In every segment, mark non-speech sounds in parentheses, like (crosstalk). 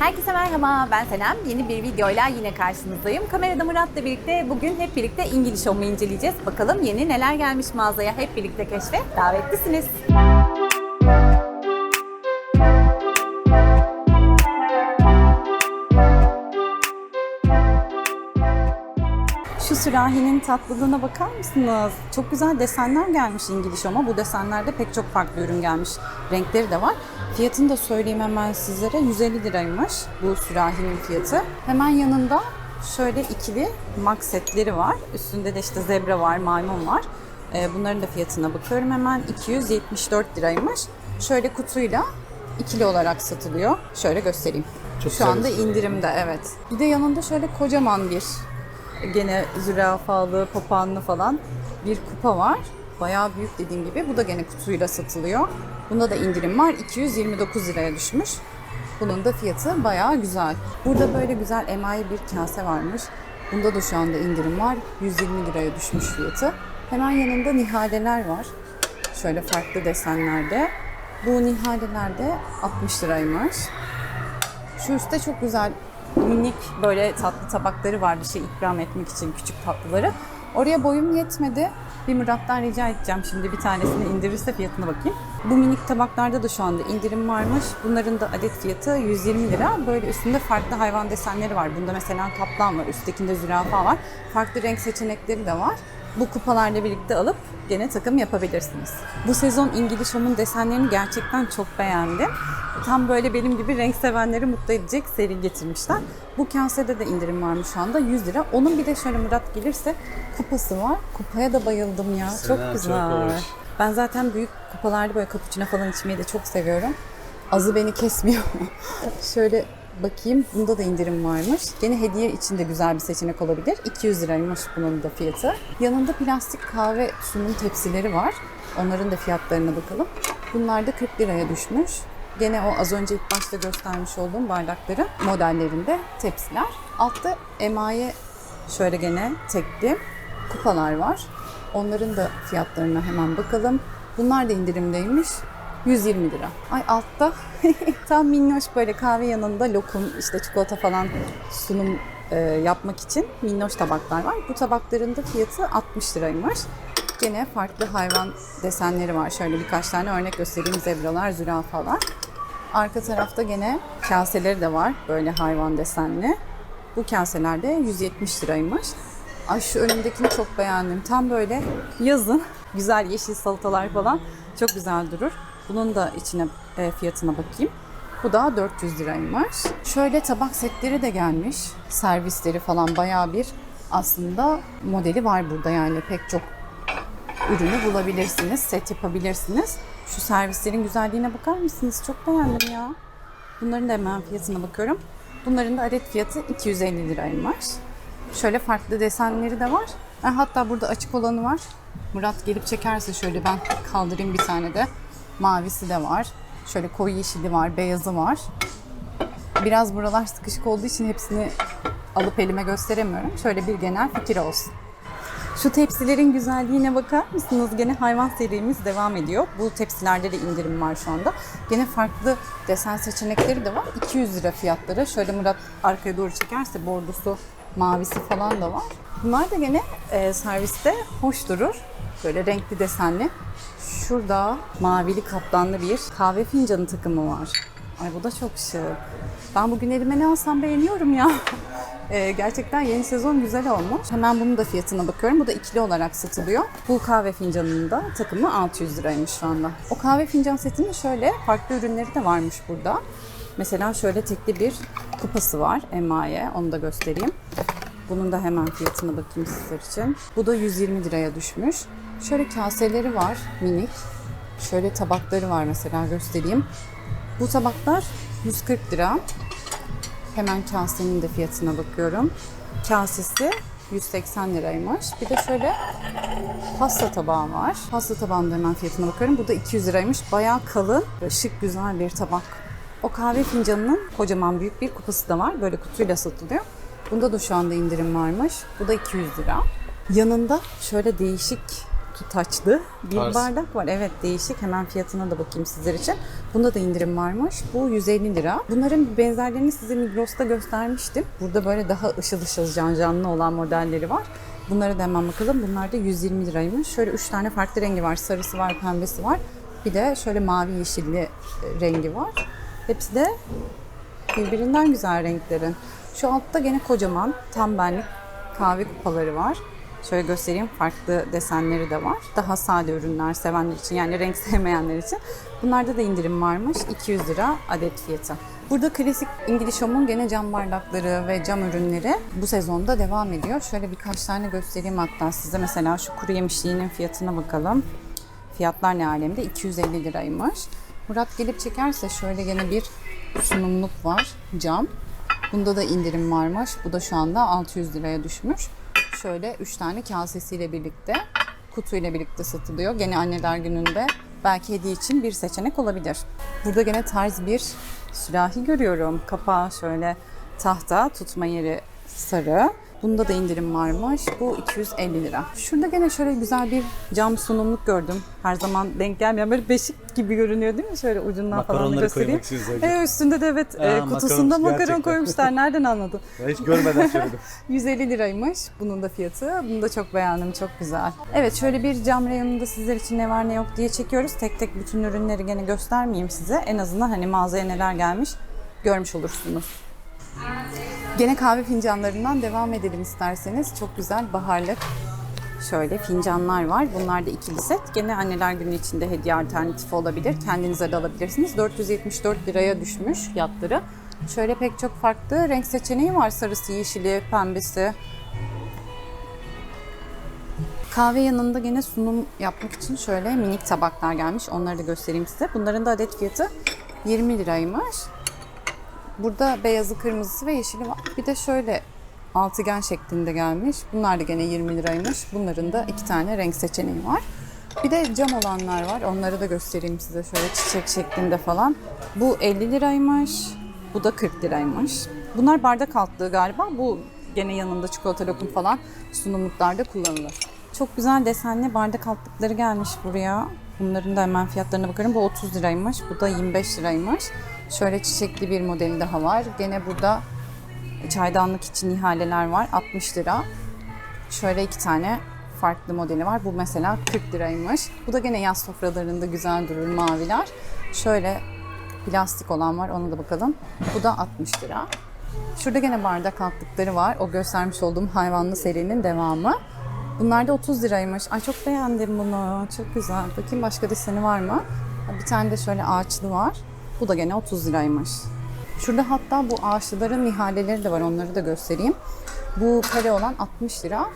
Herkese merhaba, ben Senem. Yeni bir videoyla yine karşınızdayım. Kamerada Murat'la birlikte bugün hep birlikte İngiliz Home'u inceleyeceğiz. Bakalım yeni neler gelmiş mağazaya hep birlikte keşfe davetlisiniz. Şu sürahinin tatlılığına bakar mısınız? Çok güzel desenler gelmiş İngiliz ama bu desenlerde pek çok farklı ürün gelmiş. Renkleri de var. Fiyatını da söyleyeyim hemen sizlere. 150 liraymış bu sürahinin fiyatı. Hemen yanında şöyle ikili max setleri var. Üstünde de işte zebra var, maymun var. Ee, Bunların da fiyatına bakıyorum hemen. 274 liraymış. Şöyle kutuyla ikili olarak satılıyor. Şöyle göstereyim. Çok Şu anda gözüküyor. indirimde evet. Bir de yanında şöyle kocaman bir gene zürafalı, papağanlı falan bir kupa var. Bayağı büyük dediğim gibi. Bu da gene kutuyla satılıyor. Bunda da indirim var. 229 liraya düşmüş. Bunun da fiyatı bayağı güzel. Burada böyle güzel emayi bir kase varmış. Bunda da şu anda indirim var. 120 liraya düşmüş fiyatı. Hemen yanında nihaleler var. Şöyle farklı desenlerde. Bu nihaleler de 60 liraymış. Şu üstte çok güzel minik böyle tatlı tabakları var bir şey ikram etmek için küçük tatlıları. Oraya boyum yetmedi. Bir Murat'tan rica edeceğim şimdi bir tanesini indirirse fiyatına bakayım. Bu minik tabaklarda da şu anda indirim varmış. Bunların da adet fiyatı 120 lira. Böyle üstünde farklı hayvan desenleri var. Bunda mesela kaplan var, üsttekinde zürafa var. Farklı renk seçenekleri de var. Bu kupalarla birlikte alıp gene takım yapabilirsiniz. Bu sezon İngiliz Home'un desenlerini gerçekten çok beğendim. Tam böyle benim gibi renk sevenleri mutlu edecek seri getirmişler. Bu kasede de indirim varmış şu anda 100 lira. Onun bir de şöyle Murat gelirse kupası var. Kupaya da bayıldım ya. Selam, çok çok güzel. hoş. ben zaten büyük kupalarda böyle cappuccino falan içmeyi de çok seviyorum. Azı beni kesmiyor. (laughs) şöyle bakayım. Bunda da indirim varmış. Gene hediye için de güzel bir seçenek olabilir. 200 liraymış bunun da fiyatı. Yanında plastik kahve sunum tepsileri var. Onların da fiyatlarına bakalım. Bunlar da 40 liraya düşmüş. Gene o az önce ilk başta göstermiş olduğum bardakların modellerinde tepsiler. Altta emaye şöyle gene tekli kupalar var. Onların da fiyatlarına hemen bakalım. Bunlar da indirimdeymiş. 120 lira. Ay altta (laughs) tam minnoş böyle kahve yanında lokum işte çikolata falan sunum e, yapmak için minnoş tabaklar var. Bu tabakların da fiyatı 60 liraymış. Gene farklı hayvan desenleri var. Şöyle birkaç tane örnek göstereyim. Zebralar, zürafalar. Arka tarafta gene kaseleri de var. Böyle hayvan desenli. Bu kaseler de 170 liraymış. Ay şu önümdekini çok beğendim. Tam böyle yazın güzel yeşil salatalar falan çok güzel durur. Bunun da içine e, fiyatına bakayım. Bu da 400 liraymış. Şöyle tabak setleri de gelmiş. Servisleri falan bayağı bir aslında modeli var burada yani pek çok ürünü bulabilirsiniz, set yapabilirsiniz. Şu servislerin güzelliğine bakar mısınız? Çok beğendim ya. Bunların da hemen fiyatına bakıyorum. Bunların da adet fiyatı 250 liraymış. Şöyle farklı desenleri de var. Ha, Hatta burada açık olanı var. Murat gelip çekerse şöyle ben kaldırayım bir tane de. Mavisi de var. Şöyle koyu yeşili var, beyazı var. Biraz buralar sıkışık olduğu için hepsini alıp elime gösteremiyorum. Şöyle bir genel fikir olsun. Şu tepsilerin güzelliğine bakar mısınız? Gene hayvan serimiz devam ediyor. Bu tepsilerde de indirim var şu anda. Gene farklı desen seçenekleri de var. 200 lira fiyatları. Şöyle Murat arkaya doğru çekerse bordosu, mavisi falan da var. Bunlar da gene e, serviste hoş durur. Böyle renkli desenli. Şurada mavili kaplanlı bir kahve fincanı takımı var. Ay bu da çok şık. Ben bugün elime ne alsam beğeniyorum ya. (laughs) Ee, gerçekten yeni sezon güzel olmuş. Hemen bunun da fiyatına bakıyorum. Bu da ikili olarak satılıyor. Bu kahve fincanının da takımı 600 liraymış şu anda. O kahve fincan setinin şöyle farklı ürünleri de varmış burada. Mesela şöyle tekli bir kupası var emaye. Onu da göstereyim. Bunun da hemen fiyatına bakayım sizler için. Bu da 120 liraya düşmüş. Şöyle kaseleri var minik. Şöyle tabakları var mesela göstereyim. Bu tabaklar 140 lira. Hemen kasenin de fiyatına bakıyorum. Kasesi 180 liraymış. Bir de şöyle pasta tabağı var. Pasta tabağının hemen fiyatına bakıyorum. Bu da 200 liraymış. Bayağı kalın, böyle şık güzel bir tabak. O kahve fincanının kocaman büyük bir kupası da var. Böyle kutuyla satılıyor. Bunda da şu anda indirim varmış. Bu da 200 lira. Yanında şöyle değişik tutaçlı bir Tarz. bardak var. Evet değişik. Hemen fiyatına da bakayım sizler için. Bunda da indirim varmış. Bu 150 lira. Bunların benzerlerini size Migros'ta göstermiştim. Burada böyle daha ışıl ışıl can canlı olan modelleri var. Bunlara da hemen bakalım. Bunlar da 120 liraymış. Şöyle 3 tane farklı rengi var. Sarısı var, pembesi var. Bir de şöyle mavi yeşilli e, rengi var. Hepsi de birbirinden güzel renklerin. Şu altta gene kocaman tam benlik kahve kupaları var. Şöyle göstereyim farklı desenleri de var. Daha sade ürünler sevenler için yani renk (laughs) sevmeyenler için. Bunlarda da indirim varmış. 200 lira adet fiyatı. Burada klasik İngiliz Home'un gene cam bardakları ve cam ürünleri bu sezonda devam ediyor. Şöyle birkaç tane göstereyim hatta size. Mesela şu kuru yemişliğinin fiyatına bakalım. Fiyatlar ne alemde? 250 liraymış. Murat gelip çekerse şöyle gene bir sunumluk var. Cam. Bunda da indirim varmış. Bu da şu anda 600 liraya düşmüş. Şöyle 3 tane kasesiyle birlikte, kutuyla birlikte satılıyor. Gene anneler gününde belki hediye için bir seçenek olabilir. Burada gene tarz bir sürahi görüyorum. Kapağı şöyle tahta, tutma yeri sarı. Bunda da indirim varmış. Bu 250 lira. Şurada gene şöyle güzel bir cam sunumluk gördüm. Her zaman denk gelmeyen böyle beşik gibi görünüyor değil mi? Şöyle ucundan falan göstereyim. Ee, üstünde de evet Aa, e, makaron, kutusunda makaron gerçekten. koymuşlar. Nereden anladın? (laughs) Hiç görmeden söyledim. (laughs) 150 liraymış bunun da fiyatı. Bunu da çok beğendim. Çok güzel. Evet şöyle bir cam reyonunda sizler için ne var ne yok diye çekiyoruz. Tek tek bütün ürünleri gene göstermeyeyim size. En azından hani mağazaya neler gelmiş görmüş olursunuz. Gene kahve fincanlarından devam edelim isterseniz. Çok güzel baharlık şöyle fincanlar var. Bunlar da ikili set. Gene anneler günü içinde hediye alternatifi olabilir. Kendinize de alabilirsiniz. 474 liraya düşmüş fiyatları. Şöyle pek çok farklı renk seçeneği var. Sarısı, yeşili, pembesi. Kahve yanında gene sunum yapmak için şöyle minik tabaklar gelmiş. Onları da göstereyim size. Bunların da adet fiyatı 20 liraymış. Burada beyazı, kırmızısı ve yeşili var. Bir de şöyle altıgen şeklinde gelmiş. Bunlar da gene 20 liraymış. Bunların da iki tane renk seçeneği var. Bir de cam olanlar var. Onları da göstereyim size şöyle çiçek şeklinde falan. Bu 50 liraymış. Bu da 40 liraymış. Bunlar bardak altlığı galiba. Bu gene yanında çikolata lokum falan sunumluklarda kullanılır. Çok güzel desenli bardak altlıkları gelmiş buraya. Bunların da hemen fiyatlarına bakarım. Bu 30 liraymış. Bu da 25 liraymış. Şöyle çiçekli bir modeli daha var. Gene burada çaydanlık için ihaleler var. 60 lira. Şöyle iki tane farklı modeli var. Bu mesela 40 liraymış. Bu da gene yaz sofralarında güzel durur maviler. Şöyle plastik olan var. Ona da bakalım. Bu da 60 lira. Şurada gene bardak altlıkları var. O göstermiş olduğum hayvanlı serinin devamı. Bunlar da 30 liraymış. Ay çok beğendim bunu. Çok güzel. Bakayım başka deseni var mı? Bir tane de şöyle ağaçlı var. Bu da gene 30 liraymış. Şurada hatta bu ağaçlıların nihaleleri de var. Onları da göstereyim. Bu kare olan 60 lira.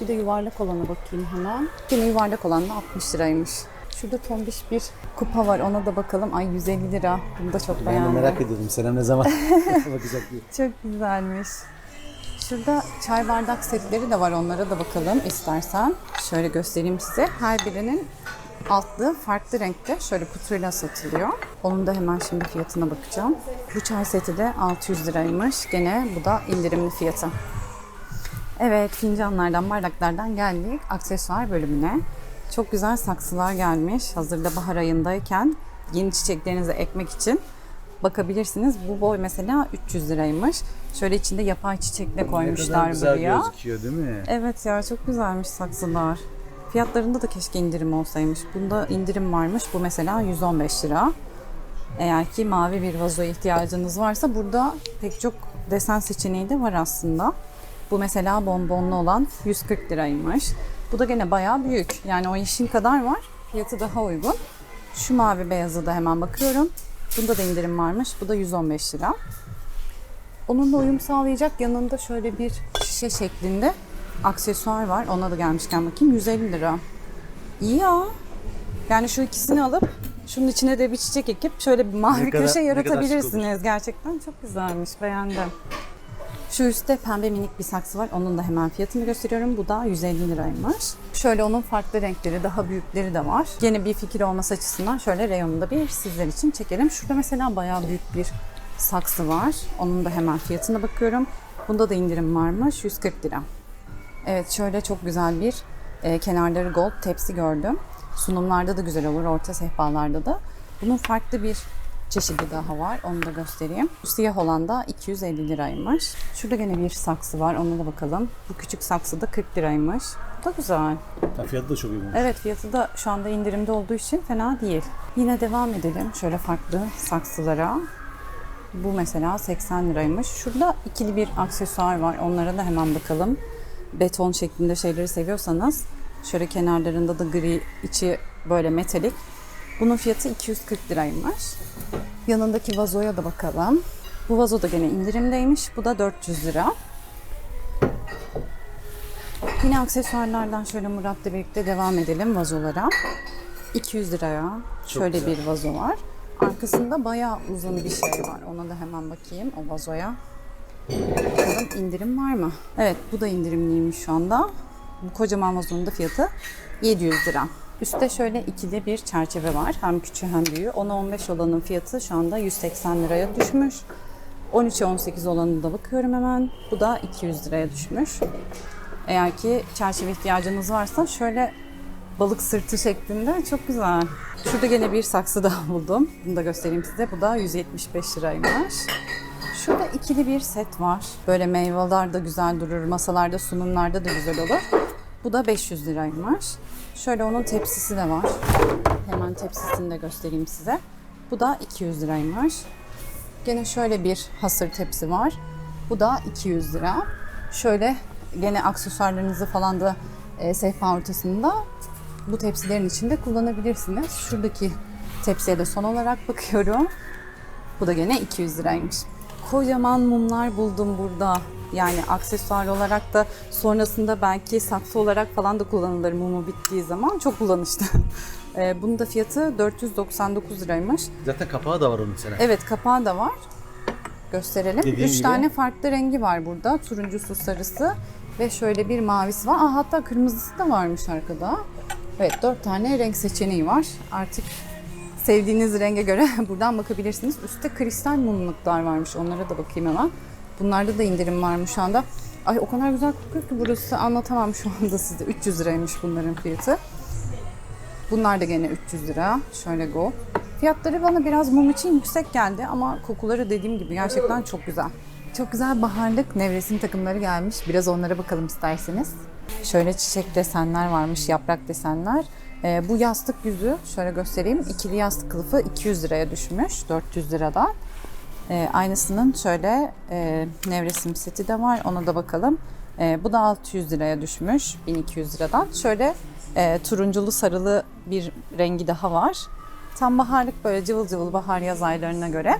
Bir de yuvarlak olana bakayım hemen. Yine yuvarlak olan da 60 liraymış. Şurada tombiş bir kupa var. Ona da bakalım. Ay 150 lira. Bunu da çok Ben de beğendim. merak ediyordum Senem ne zaman (laughs) bakacak diye. Çok güzelmiş. Şurada çay bardak setleri de var. Onlara da bakalım istersen. Şöyle göstereyim size. Her birinin altlığı farklı renkte. Şöyle kutuyla satılıyor. Onun da hemen şimdi fiyatına bakacağım. Bu çay seti de 600 liraymış. Gene bu da indirimli fiyatı. Evet fincanlardan, bardaklardan geldik aksesuar bölümüne. Çok güzel saksılar gelmiş. Hazırda bahar ayındayken yeni çiçeklerinize ekmek için bakabilirsiniz. Bu boy mesela 300 liraymış. Şöyle içinde yapay çiçekle koymuşlar ne kadar güzel buraya. gözüküyor değil mi? Evet ya çok güzelmiş saksılar. Fiyatlarında da keşke indirim olsaymış. Bunda indirim varmış. Bu mesela 115 lira. Eğer ki mavi bir vazoya ihtiyacınız varsa burada pek çok desen seçeneği de var aslında. Bu mesela bonbonlu olan 140 liraymış. Bu da gene bayağı büyük. Yani o yeşil kadar var. Fiyatı daha uygun. Şu mavi beyazı da hemen bakıyorum. Bunda da indirim varmış. Bu da 115 lira. Onunla uyum sağlayacak yanında şöyle bir şişe şeklinde aksesuar var. Ona da gelmişken bakayım 150 lira. İyi ya. Yani şu ikisini alıp şunun içine de bir çiçek ekip şöyle bir mavi Ne kadar- köşe yaratabilirsiniz. Gerçekten çok güzelmiş. Beğendim. Şu üstte pembe minik bir saksı var. Onun da hemen fiyatını gösteriyorum. Bu da 150 liraymış. Şöyle onun farklı renkleri, daha büyükleri de var. Yine bir fikir olması açısından şöyle reyonunda bir sizler için çekelim. Şurada mesela bayağı büyük bir saksı var. Onun da hemen fiyatına bakıyorum. Bunda da indirim varmış. 140 lira. Evet şöyle çok güzel bir e, kenarları gold tepsi gördüm. Sunumlarda da güzel olur, orta sehpalarda da. Bunun farklı bir çeşidi daha var. Onu da göstereyim. Bu siyah olan da 250 liraymış. Şurada gene bir saksı var. Ona da bakalım. Bu küçük saksı da 40 liraymış. Bu da güzel. Ha, fiyatı da çok uygun. Evet fiyatı da şu anda indirimde olduğu için fena değil. Yine devam edelim şöyle farklı saksılara. Bu mesela 80 liraymış. Şurada ikili bir aksesuar var. Onlara da hemen bakalım. Beton şeklinde şeyleri seviyorsanız şöyle kenarlarında da gri, içi böyle metalik. Bunun fiyatı 240 liraymış. Yanındaki vazoya da bakalım. Bu vazo da gene indirimdeymiş. Bu da 400 lira. Yine aksesuarlardan şöyle Murat'la birlikte devam edelim vazolara. 200 liraya şöyle güzel. bir vazo var. Arkasında bayağı uzun bir şey var. Ona da hemen bakayım o vazoya. Bakalım indirim var mı? Evet bu da indirimliymiş şu anda. Bu kocaman vazonun da fiyatı 700 lira. Üstte şöyle ikili bir çerçeve var. Hem küçüğü hem büyüğü. 10'a 15 olanın fiyatı şu anda 180 liraya düşmüş. 13'e 18 olanı da bakıyorum hemen. Bu da 200 liraya düşmüş. Eğer ki çerçeve ihtiyacınız varsa şöyle balık sırtı şeklinde çok güzel. Şurada gene bir saksı daha (laughs) buldum. Bunu da göstereyim size. Bu da 175 liraymış. Şurada ikili bir set var. Böyle meyveler de güzel durur. Masalarda, sunumlarda da güzel olur. Bu da 500 liraymış. Şöyle onun tepsisi de var. Hemen tepsisini de göstereyim size. Bu da 200 liraymış. Gene şöyle bir hasır tepsi var. Bu da 200 lira. Şöyle gene aksesuarlarınızı falan da e, sehpa ortasında bu tepsilerin içinde kullanabilirsiniz. Şuradaki tepsiye de son olarak bakıyorum. Bu da gene 200 liraymış. Kocaman mumlar buldum burada. Yani aksesuar olarak da sonrasında belki saksı olarak falan da kullanılır mumu bittiği zaman. Çok kullanışlı. (laughs) E, bunun da fiyatı 499 liraymış. Zaten kapağı da var onun sana. Evet kapağı da var. Gösterelim. Dediğin Üç gibi. tane farklı rengi var burada. Turuncusu, sarısı ve şöyle bir mavisi var. Aa, hatta kırmızısı da varmış arkada. Evet dört tane renk seçeneği var. Artık sevdiğiniz renge göre (laughs) buradan bakabilirsiniz. Üstte kristal mumluklar varmış. Onlara da bakayım hemen. Bunlarda da indirim varmış şu anda. Ay o kadar güzel kokuyor ki burası anlatamam şu anda size. 300 liraymış bunların fiyatı. Bunlar da gene 300 lira. Şöyle go. Fiyatları bana biraz mum için yüksek geldi ama kokuları dediğim gibi gerçekten çok güzel. Çok güzel baharlık nevresim takımları gelmiş. Biraz onlara bakalım isterseniz. Şöyle çiçek desenler varmış, yaprak desenler. Ee, bu yastık yüzü şöyle göstereyim. İkili yastık kılıfı 200 liraya düşmüş, 400 liradan. Ee, aynısının şöyle e, nevresim seti de var. Ona da bakalım. Ee, bu da 600 liraya düşmüş 1200 liradan. Şöyle e, turunculu sarılı bir rengi daha var. Tam baharlık böyle cıvıl cıvıl bahar yaz aylarına göre.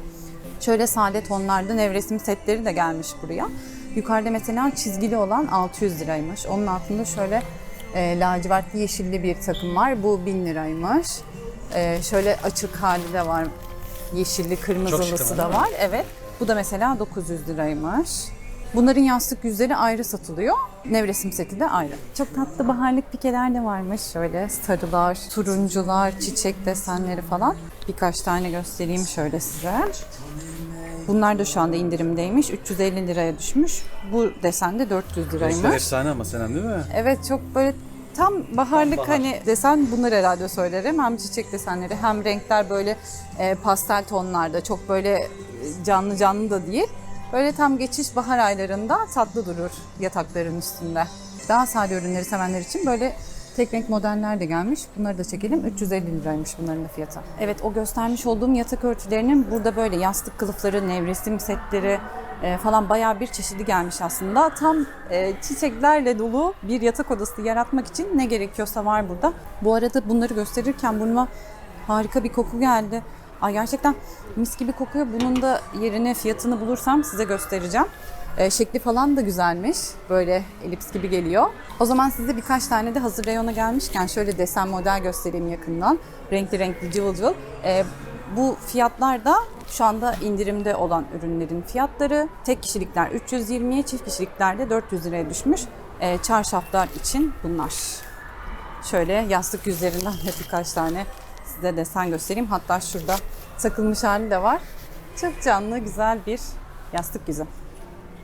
Şöyle sade tonlarda nevresim setleri de gelmiş buraya. Yukarıda mesela çizgili olan 600 liraymış. Onun altında şöyle e, lacivertli yeşilli bir takım var. Bu 1000 liraymış. E, şöyle açık hali de var. Yeşilli, kırmızılısı da var. Evet. Bu da mesela 900 liraymış. Bunların yastık yüzleri ayrı satılıyor. Nevresim seti de ayrı. Çok tatlı baharlık pikeler de varmış. Şöyle sarılar, turuncular, çiçek desenleri falan. Birkaç tane göstereyim şöyle size. Bunlar da şu anda indirimdeymiş. 350 liraya düşmüş. Bu desen de 400 Renkler liraymış. efsane ama Senem değil mi? Evet çok böyle tam baharlık bahar. hani desen bunlar herhalde söylerim. Hem çiçek desenleri hem renkler böyle e, pastel tonlarda çok böyle e, canlı canlı da değil. Böyle tam geçiş bahar aylarında tatlı durur yatakların üstünde. Daha sade ürünleri sevenler için böyle tek renk modeller de gelmiş. Bunları da çekelim. 350 liraymış bunların da fiyatı. Evet o göstermiş olduğum yatak örtülerinin burada böyle yastık kılıfları, nevresim setleri, e, falan bayağı bir çeşidi gelmiş aslında. Tam e, çiçeklerle dolu bir yatak odası yaratmak için ne gerekiyorsa var burada. Bu arada bunları gösterirken burnuma harika bir koku geldi. Ay gerçekten mis gibi kokuyor. Bunun da yerini, fiyatını bulursam size göstereceğim. E, şekli falan da güzelmiş. Böyle elips gibi geliyor. O zaman size birkaç tane de hazır reyona gelmişken şöyle desen model göstereyim yakından. Renkli renkli cıvıl cıvıl. E, bu fiyatlar da şu anda indirimde olan ürünlerin fiyatları. Tek kişilikler 320'ye, çift kişilikler de 400 liraya düşmüş. Ee, çarşaflar için bunlar. Şöyle yastık yüzlerinden de birkaç tane size desen göstereyim. Hatta şurada takılmış hali de var. Çok canlı, güzel bir yastık yüzü.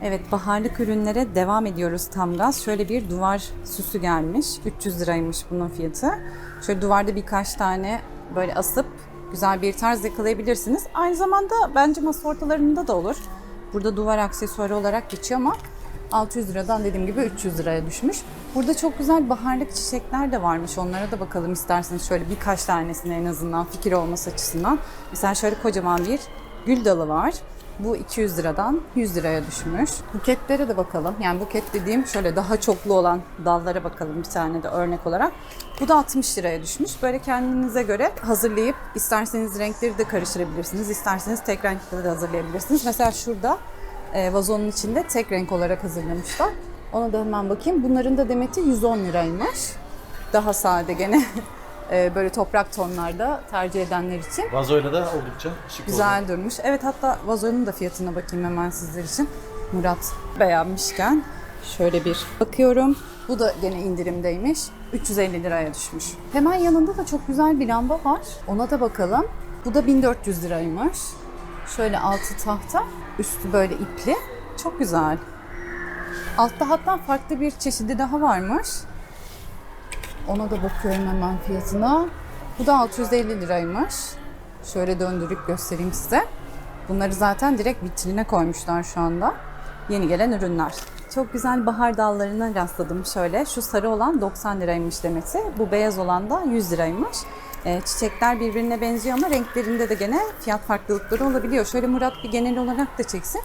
Evet baharlık ürünlere devam ediyoruz tam gaz. Şöyle bir duvar süsü gelmiş. 300 liraymış bunun fiyatı. Şöyle duvarda birkaç tane böyle asıp güzel bir tarz yakalayabilirsiniz. Aynı zamanda bence masa ortalarında da olur. Burada duvar aksesuarı olarak geçiyor ama 600 liradan dediğim gibi 300 liraya düşmüş. Burada çok güzel baharlık çiçekler de varmış. Onlara da bakalım isterseniz şöyle birkaç tanesine en azından fikir olması açısından. Mesela şöyle kocaman bir gül dalı var. Bu 200 liradan 100 liraya düşmüş. Buketlere de bakalım. Yani buket dediğim şöyle daha çoklu olan dallara bakalım bir tane de örnek olarak. Bu da 60 liraya düşmüş. Böyle kendinize göre hazırlayıp isterseniz renkleri de karıştırabilirsiniz. isterseniz tek renkleri de hazırlayabilirsiniz. Mesela şurada e, vazonun içinde tek renk olarak hazırlamışlar. Ona da hemen bakayım. Bunların da demeti 110 liraymış. Daha sade gene. (laughs) E, böyle toprak tonlarda tercih edenler için. Vazoyla da oldukça şık oldu. Güzel durmuş. Evet hatta vazonun da fiyatına bakayım hemen sizler için. Murat beğenmişken şöyle bir bakıyorum. Bu da gene indirimdeymiş. 350 liraya düşmüş. Hemen yanında da çok güzel bir lamba var. Ona da bakalım. Bu da 1400 liraymış. Şöyle altı tahta, üstü böyle ipli. Çok güzel. Altta hatta farklı bir çeşidi daha varmış. Ona da bakıyorum hemen fiyatına. Bu da 650 liraymış. Şöyle döndürüp göstereyim size. Bunları zaten direkt vitrine koymuşlar şu anda. Yeni gelen ürünler. Çok güzel bahar dallarına rastladım şöyle. Şu sarı olan 90 liraymış demesi. Bu beyaz olan da 100 liraymış. Ee, çiçekler birbirine benziyor ama renklerinde de gene fiyat farklılıkları olabiliyor. Şöyle Murat bir genel olarak da çeksin.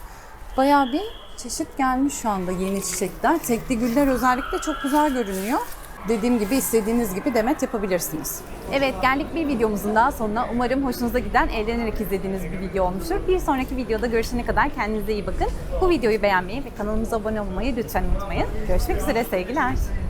Bayağı bir çeşit gelmiş şu anda yeni çiçekler. Tekli güller özellikle çok güzel görünüyor. Dediğim gibi istediğiniz gibi demet yapabilirsiniz. Evet geldik bir videomuzun daha sonuna. Umarım hoşunuza giden, eğlenerek izlediğiniz bir video olmuştur. Bir sonraki videoda görüşene kadar kendinize iyi bakın. Bu videoyu beğenmeyi ve kanalımıza abone olmayı lütfen unutmayın. Görüşmek üzere sevgiler.